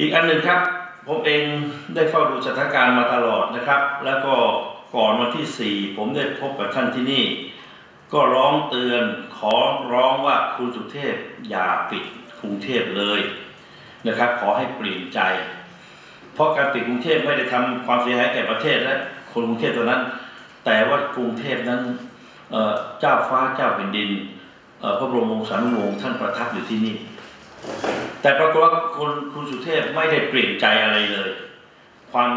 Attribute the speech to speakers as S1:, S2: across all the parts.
S1: อีกอันหนึ่งครับ ผมเองได้เฝ้าดูสถานการณ์มาตลอดนะครับ แล้วก็ก่อนวันที่ 4 ผมได้พบกับท่านที่นี่ ก็ร้องเตือนขอร้องว่าคุณสุเทพอย่าปิดกรุงเทพเลยนะครับ ขอให้เปลี่ยนใจ เพราะการปิดกรุงเทพไม่ได้ทำความเสียหายแก่ประเทศและคนกรุงเทพเท่านั้น แต่ว่ากรุงเทพนั้นเจ้าฟ้าเจ้าแผ่นดินพระบรมวงศานุวงศ์ท่านประทับอยู่ที่นี่ แต่ปรากฏว่าคุณคุณสุเทพไม่ได้เปลี่ยนใจอะไรเลย ความ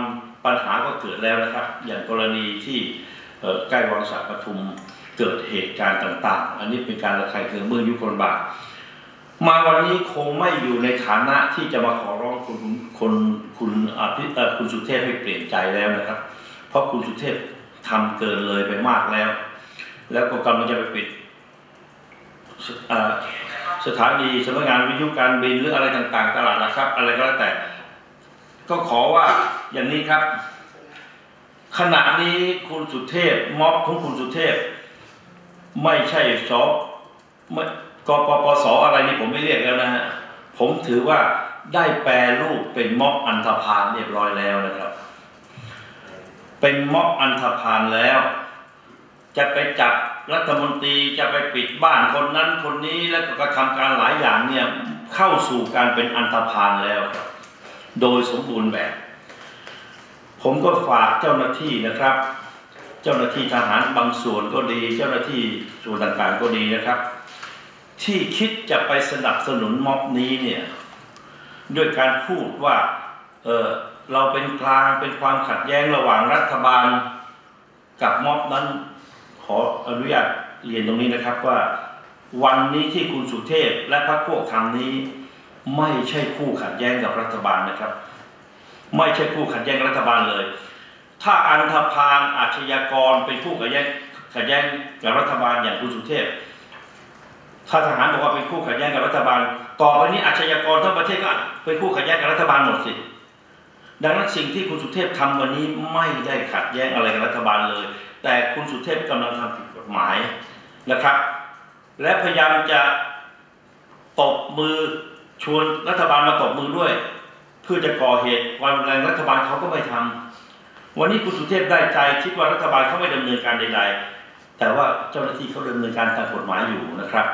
S1: ปัญหาก็เกิดแล้วนะครับ อย่างกรณีที่ใกล้วังสาปทุมเกิดเหตุการณ์ต่าง ๆ อันนี้เป็นการระคายเคืองเมื่อยุคนบาทมาวันนี้คงไม่อยู่ในฐานะที่จะมาขอร้องคุณคุณคุณอภิคุณสุเทพให้เปลี่ยนใจแล้วนะครับ เพราะคุณสุเทพทำเกินเลยไปมากแล้ว แล้วก็กำลังจะไปปิด สถานีสำนักงานวิทยุการบินหรืออะไรต่างๆ ตลาดหลักทรัพย์อะไรก็แล้วแต่ ก็ขอว่าอย่างนี้ครับ ขณะนี้คุณสุเทพม็อบของคุณสุเทพ ไม่ใช่สอไม่กปปสอะไรนี่ผมไม่เรียกแล้วนะฮะผมถือว่าได้แปรรูปเป็นม็อบอันธพาลเรียบร้อยแล้วนะครับ เป็นม็อบอันธพาลแล้ว จะไปจับ รัฐมนตรีจะไปปิดบ้านคนนั้นคนนี้แล้วก็กระทำการหลายอย่างเนี่ยเข้าสู่การเป็นอันธพาลแล้ว โดยสมบูรณ์แบบ ผมก็ฝากเจ้าหน้าที่นะครับ เจ้าหน้าที่ทหารบางส่วนก็ดี เจ้าหน้าที่ส่วนต่างๆก็ดีนะครับ ที่คิดจะไปสนับสนุนม็อบนี้เนี่ยด้วยการพูดว่าเออเราเป็นกลางเป็นความขัดแย้งระหว่างรัฐบาลกับม็อบนั้น ขออนุญาตเรียนตรงนี้นะครับว่า วันนี้ที่คุณสุเทพและพรรคพวกทำนี้ ไม่ใช่คู่ขัดแย้งกับรัฐบาลนะครับ ไม่ใช่คู่ขัดแย้งกับรัฐบาลเลย ถ้าอันธพาลอาชญากรเป็นคู่ขัดแย้งขัดแย้งกับรัฐบาลอย่างคุณสุเทพถ้าทหารบอกว่าเป็นคู่ขัดแย้งกับรัฐบาล ต่อไปนี้อาชญากรทั้งประเทศก็เป็นคู่ขัดแย้งกับรัฐบาลหมดสิ ดังนั้นสิ่งที่คุณสุเทพทำวันนี้ไม่ได้ขัดแย้งอะไรกับรัฐบาลเลย แต่คุณสุเทพกำลังทำผิดกฎหมายนะครับ และพยายามจะตบมือชวนรัฐบาลมาตบมือด้วย เพื่อจะก่อเหตุความรุนแรงรัฐบาลเขาก็ไม่ทำวันนี้คุณสุเทพได้ใจคิดว่ารัฐบาลเขาไม่ดำเนินการใดๆแต่ว่าเจ้าหน้าที่เขาดำเนินการตามกฎหมายอยู่นะครับ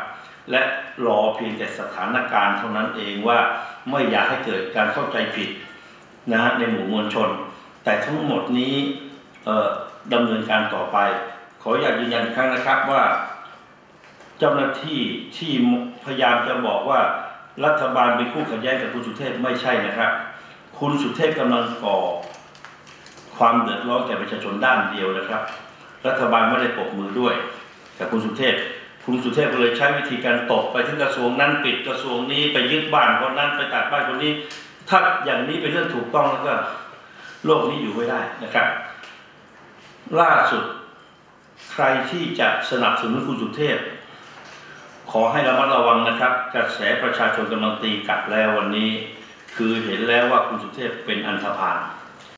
S1: และรอเพียงแต่สถานการณ์เท่านั้นเองว่าไม่อยากให้เกิดการเข้าใจผิด นะในหมู่มวลชน แต่ทั้งหมดนี้ดำเนินการต่อไป ขออยากยืนยันอีกครั้งนะครับว่า เจ้าหน้าที่ที่พยายามจะบอกว่ารัฐบาลเป็นคู่ขัดแย้งกับคุณสุเทพไม่ใช่นะครับ คุณสุเทพกำลังก่อ ความเดือดร้อนแก่ประชาชนด้านเดียวนะครับ รัฐบาลไม่ได้ปรบมือด้วยกับคุณสุเทพคุณสุเทพก็เลยใช้วิธีการตบไปถึงกระทรวงนั้นปิดกระทรวงนี้ไปยึดบ้านคนนั้นไปตัดบ้านคนนี้ ถ้าอย่างนี้เป็นเรื่องถูกต้องแล้วก็ โลกนี้อยู่ไม่ได้นะครับ ล่าสุดใครที่จะสนับสนุนคุณสุเทพ ขอให้ระมัดระวังนะครับ กระแสประชาชนกำลังตีกลับแล้ววันนี้ คือเห็นแล้วว่าคุณสุเทพเป็นอันธพาล